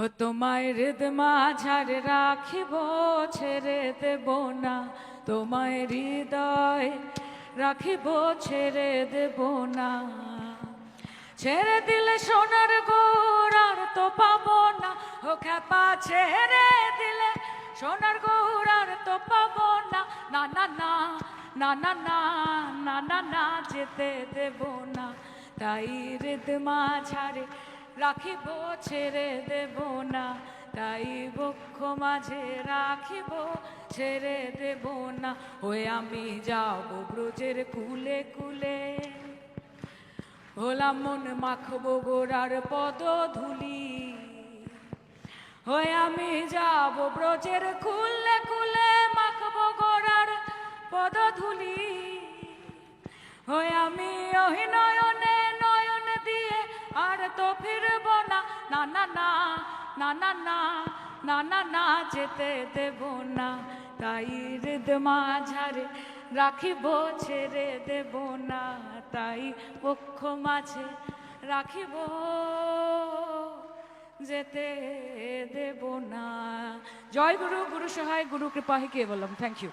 ও তোমায় হৃদ মাঝারে রাখিব, ছেড়ে দেব না। তোমায় হৃদয় রাখিব, ছেড়ে দেব না। ছেড়ে দিলে সোনার গোর আর তো পাবো না। ও খ্যাপা, ছেড়ে দিলে সোনার গোর আর তো পাবো না। না না না না না না না না না, যেতে দেব না। তাই হৃদ মাঝারে রাখিব, ছেড়ে দেব না। তাই বক্ষ মাঝে রাখিব, ছেড়ে দেব না। ওই আমি যাব ব্রজের কুলে কুলে। হলাম মন মাখবো গোড়ার পদ ধুলি হয়ে আমি যাব ব্রজের খুললে খুলে মাখবো গোড়ার পদ ধুলি হয়ে আমি ওই না না না না না না যেতে দেব না। তাই হৃদ মাঝারে রাখিব, ছেড়ে দেব না। তাই পক্ষ মাঝে রাখিব, যেতে দেব না। জয় গুরু গুরু সহায়, গুরু কৃপা হি বললাম? Thank you